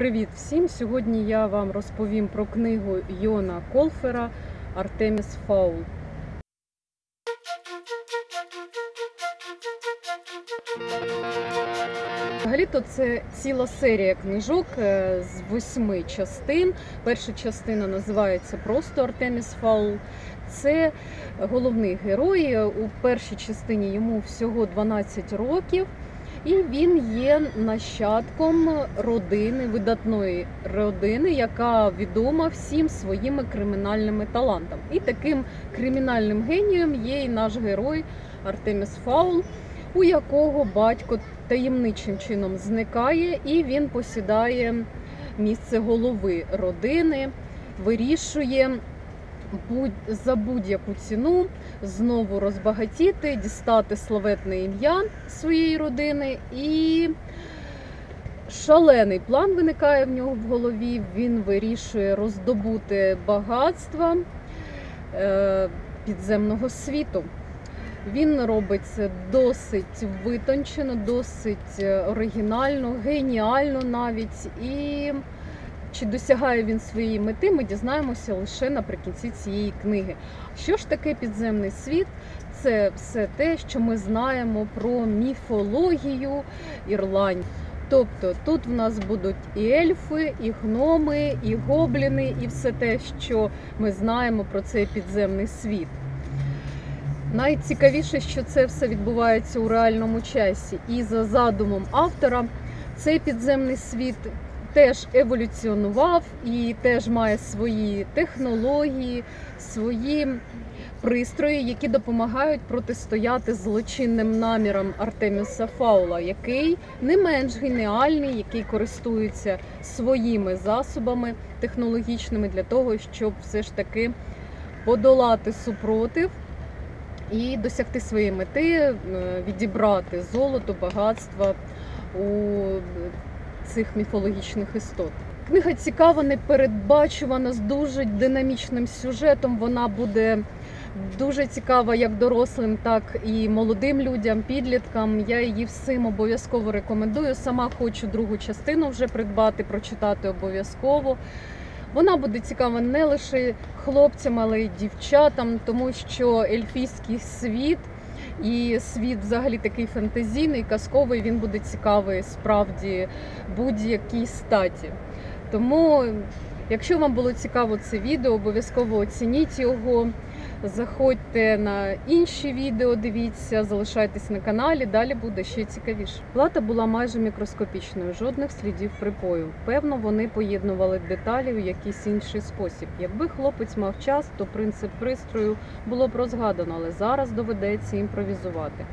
Привіт всім! Сьогодні я вам розповім про книгу Йона Колфера Артеміс Фаул. Взагалі-то це ціла серія книжок е, з восьми частин. Перша частина називається просто Артеміс Фаул. Це головний герой. У першій частині йому всього 12 років. І він є нащадком родини, видатної родини, яка відома всім своїми кримінальними талантами. І таким кримінальним генієм є і наш герой Артеміс Фаул, у якого батько таємничим чином зникає, і він посідає місце голови родини, вирішує за будь-яку ціну знову розбагатіти, дістати славетне ім'я своєї родини і. Шалений план виникає в нього в голові. Він вирішує роздобути багатства е, підземного світу. Він робить це досить витончено, досить оригінально, геніально навіть. І чи досягає він своєї мети, ми дізнаємося лише наприкінці цієї книги. Що ж таке підземний світ? Це все те, що ми знаємо про міфологію Ірлань. Тобто тут в нас будуть і ельфи, і гноми, і гобліни, і все те, що ми знаємо про цей підземний світ. Найцікавіше, що це все відбувається у реальному часі, і за задумом автора цей підземний світ теж еволюціонував і теж має свої технології, свої пристрої, які допомагають протистояти злочинним намірам Артеміса Фаула, який не менш геніальний, який користується своїми засобами технологічними для того, щоб все ж таки подолати супротив. І досягти своєї мети, відібрати золото, багатства у цих міфологічних істот. Книга цікава, непередбачувана, з дуже динамічним сюжетом. Вона буде дуже цікава як дорослим, так і молодим людям, підліткам. Я її всім обов'язково рекомендую. Сама хочу другу частину вже придбати, прочитати обов'язково. Вона буде цікава не лише хлопцям, але й дівчатам, тому що ельфійський світ. І світ взагалі такий фантазійний, казковий, він буде цікавий справді будь-якій статі. Тому, якщо вам було цікаво це відео, обов'язково оцініть його. Заходьте на інші відео, дивіться, залишайтесь на каналі, далі буде ще цікавіше. Плата була майже мікроскопічною, жодних слідів припою. Певно, вони поєднували деталі у якийсь інший спосіб. Якби хлопець мав час, то принцип пристрою було б розгадано, але зараз доведеться імпровізувати.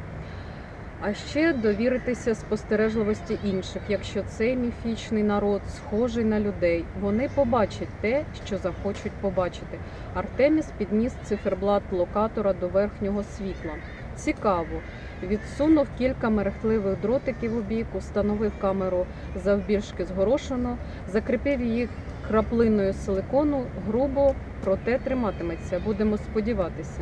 А ще довіритися спостережливості інших, якщо цей міфічний народ схожий на людей, вони побачать те, що захочуть побачити. Артеміс підніс циферблат локатора до верхнього світла. Цікаво. Відсунув кілька мерехтливих дротиків у бік, установив камеру завбільшки згорошено, закріпив її краплиною силикону грубо, проте триматиметься. Будемо сподіватися.